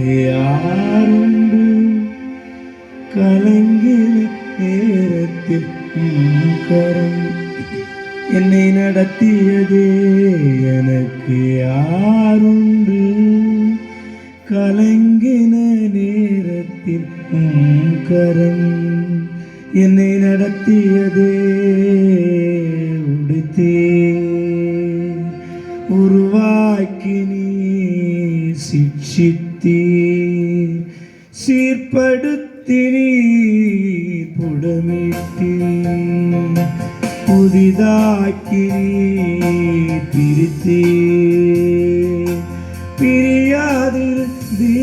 யாருண்டு கலங்கின நேரத்தில் கரம். என்னை நடத்தியதே எனக்கு யாருண்டு கலங்கின நேரத்தில் கரம். என்னை நடத்தியதே உடுத்தே. உருவாக்கி நீ சிக்ஷித்தீ சீர்படுத்தி நீ புடமிட்டீ புதிதாக்கி நீ பிரித்தே பிரியாதிருந்தே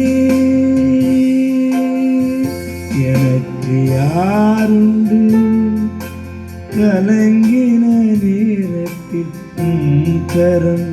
எனக்கு யாருண்டு கலங்கின நேரத்தில் உம் கரம்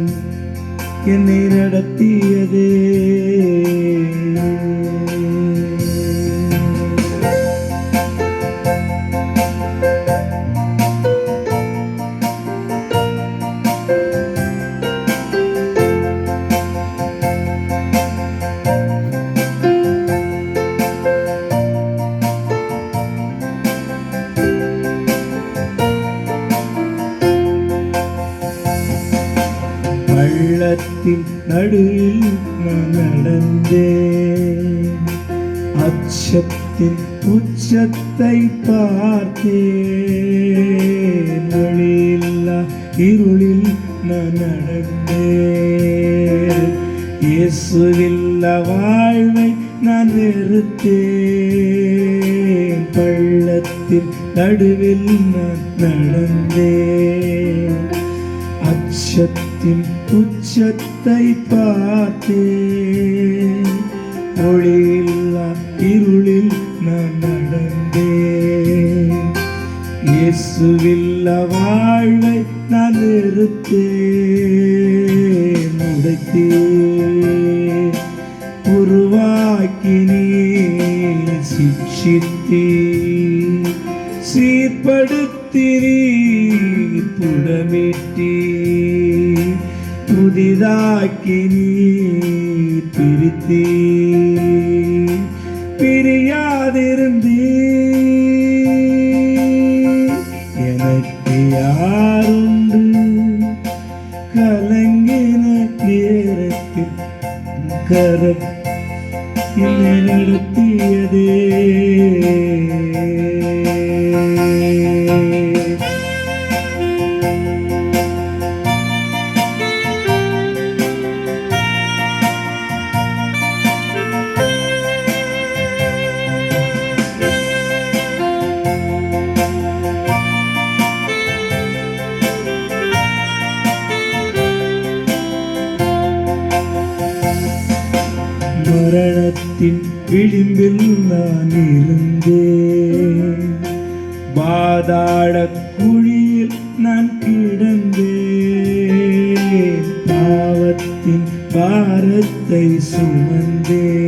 வெள்ளத்தின் நடுவில் நான் நடந்தேன். அச்சத்தின் உச்சத்தை பார்த்தேன். வழியில்லா இருளில் நான் நடந்தேன். இயேசுவில்லா வாழ்வை நான் வெறுத்தேன். பள்ளத்தின் நடுவில் நான் நடந்தேன். உச்சத்தின் உச்சத்தை பார்த்தேன். ஒளியில்லா இருளில் நான் நடந்தேன். இயேசுவில்ல வாழ்வை நான் நிறுத்தேன். உடைத்தேன். உருவாக்கினே சிக்ஷித்தே சீர்படுத்தினே புடமிட்டி புதிதாக்கி நீ பிரித்தே பிரியாதிருந்தே எனக்கு யாருண்டு? கலங்கின நேரத்தில் கரம் நடத்தியதே மரணத்தின் விளிம்பில் நான் இருந்தேன். பாதாட குழியில் நான் கிடந்தேன். பாவத்தின் பாரத்தை சுமந்தேன்.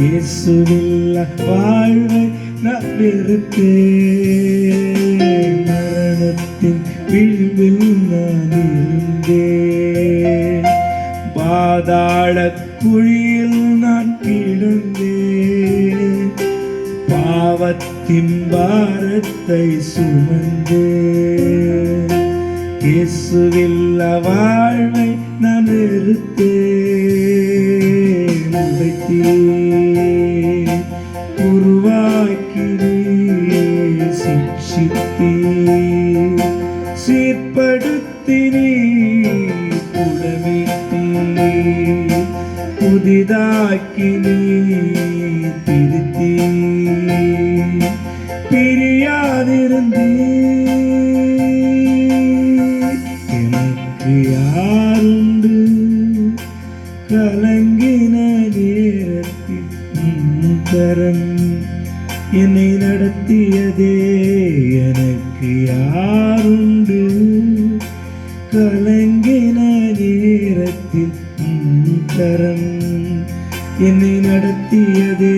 இயேசுவில்ல வாழ்வை நான் வெறுத்தேன். மரணத்தின் விளிம்பில் பாவத்தின் சுமந்து இயேசுவில் வாழ்வை நான் நிறுத்தேன். உடைத்தேன் புதிதாக்கி நீ திருத்தி பிரியாதிருந்தே எனக்கு யாருண்டு கலங்கின நேரத்தில் உம் என்னை நடத்தியதே எனக்கு யாருண்டு கலங்கின நேரத்தில் കരം എന്നെ നടത്തിയതേ.